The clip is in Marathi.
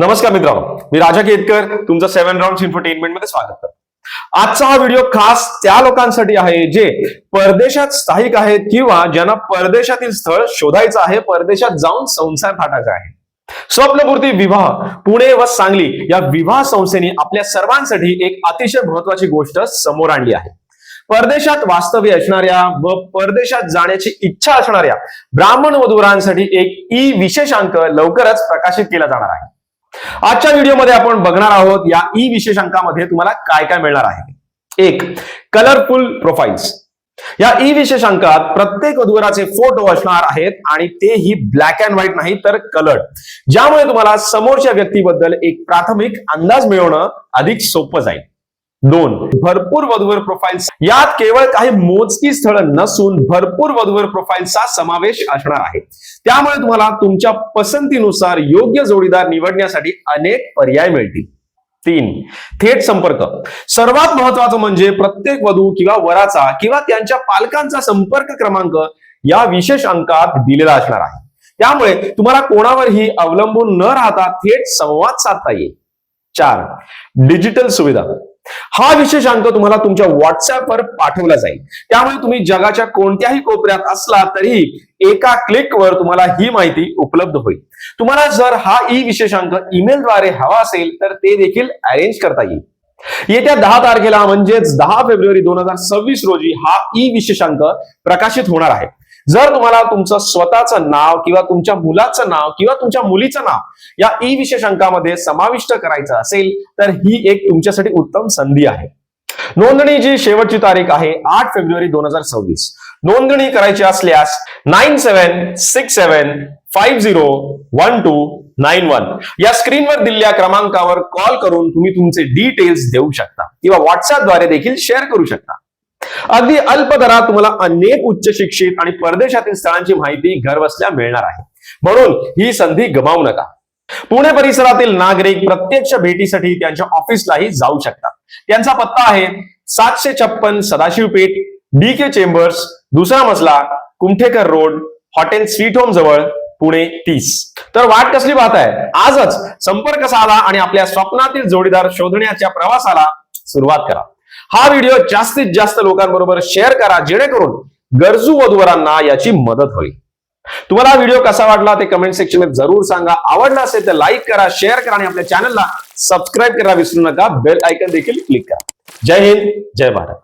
नमस्कार मित्रांनो मी राजा केतकर तुमचं सेव्हन राऊंड इन्फरटेनमेंटमध्ये स्वागत करतो. आजचा हा व्हिडिओ खास त्या लोकांसाठी आहे जे परदेशात स्थायिक आहेत किंवा ज्यांना परदेशातील स्थळ शोधायचं आहे परदेशात जाऊन संसार थाटायचा आहे. स्वप्नपूर्ती विवाह पुणे व सांगली या विवाह संस्थेने आपल्या सर्वांसाठी एक अतिशय महत्वाची गोष्ट समोर आणली आहे. परदेशात वास्तव्य असणाऱ्या व परदेशात जाण्याची इच्छा असणाऱ्या ब्राह्मण वधुरांसाठी एक ई विशेषांक लवकरच प्रकाशित केला जाणार आहे. आजच्या व्हिडिओमध्ये आपण बघणार आहोत या ई विशेषांकामध्ये तुम्हाला काय काय मिळणार आहे. एक कलरफुल प्रोफाईल्स या ई विशेषांकात प्रत्येक वधूवराचे फोटो असणार आहेत आणि तेही ब्लॅक अँड व्हाईट नाही तर कलर्ड ज्यामुळे तुम्हाला समोरच्या व्यक्तीबद्दल एक प्राथमिक अंदाज मिळवणं अधिक सोपं जाईल. दोन भरपूर वधूवर प्रोफाईल्स यात केवळ काही मोजकी स्थळ नसून भरपूर वधूवर प्रोफाईल्सचा समावेश असणार आहे. त्यामुळे तुम्हाला तुमच्या पसंतीनुसार योग्य जोडीदार निवडण्यासाठी अनेक पर्याय मिळतील. तीन थेट संपर्क. सर्वात महत्वाचं म्हणजे प्रत्येक वधू किंवा वराचा किंवा त्यांच्या पालकांचा संपर्क क्रमांक या विशेष अंकात दिलेला असणार आहे. त्यामुळे तुम्हाला कोणावरही अवलंबून न राहता थेट संवाद साधता येईल. चार डिजिटल सुविधा. हा विशेषांक तुम्हाला तुमच्या व्हॉट्सअपवर पाठवला जाईल. त्यामुळे तुम्ही जगाच्या कोणत्याही कोपऱ्यात असला तरी एका क्लिकवर तुम्हाला ही माहिती उपलब्ध होईल. तुम्हाला जर हा ई विशेषांक ईमेलद्वारे हवा असेल तर ते देखील अरेंज करता येईल. येत्या दहा तारखेला म्हणजेच दहा फेब्रुवारी दोन हजार सव्वीस रोजी हा ई विशेषांक प्रकाशित होणार आहे. जर तुम्हाला तुमचं स्वतःचं नाव किंवा तुमच्या मुलाचं नाव किंवा तुमच्या मुलीचं नाव या ई विशेषांकामध्ये समाविष्ट करायचं असेल तर ही एक तुमच्यासाठी उत्तम संधी आहे. नोंदणीची शेवटची तारीख आहे आठ फेब्रुवारी दोन हजार सव्वीस. नोंदणी करायची असल्यास nine seven six seven five zero one two nine one. या स्क्रीनवर दिलेल्या क्रमांकावर कॉल करून तुम्ही तुमचे डिटेल्स देऊ शकता किंवा व्हॉट्सअपद्वारे देखील शेअर करू शकता. अगदी अल्प दरात तुम्हाला अनेक उच्च शिक्षित आणि परदेशातील स्थळांची माहिती घरबसल्या मिळणार आहे. म्हणून ही संधी गमावू नका. पुणे परिसरातील नागरिक प्रत्यक्ष भेटीसाठी त्यांच्या ऑफिसलाही जाऊ शकतात. त्यांचा पत्ता आहे सातशे छप्पन सदाशिवपेठ डी के चेंबर्स दुसरा मजला Kumthekar road hotel sweet home जवळ पुणे तीस. तर वाट कसली पाहताय? आजच संपर्क साधा आणि आपल्या स्वप्नातील जोडीदार शोधण्याच्या प्रवासाला सुरुवात करा. हा व्हिडिओ जास्तीत जास्त लोकांबरोबर शेअर करा जेणेकरून गरजू वधूवरांना याची मदत होईल. तुम्हाला हा व्हिडिओ कसा वाटला ते कमेंट सेक्शनमध्ये जरूर सांगा. आवडला असेल तर लाईक करा शेअर करा आणि आपल्या चॅनलला सबस्क्राईब करा विसरू नका. बेल आयकन देखील क्लिक करा. जय हिंद जय भारत.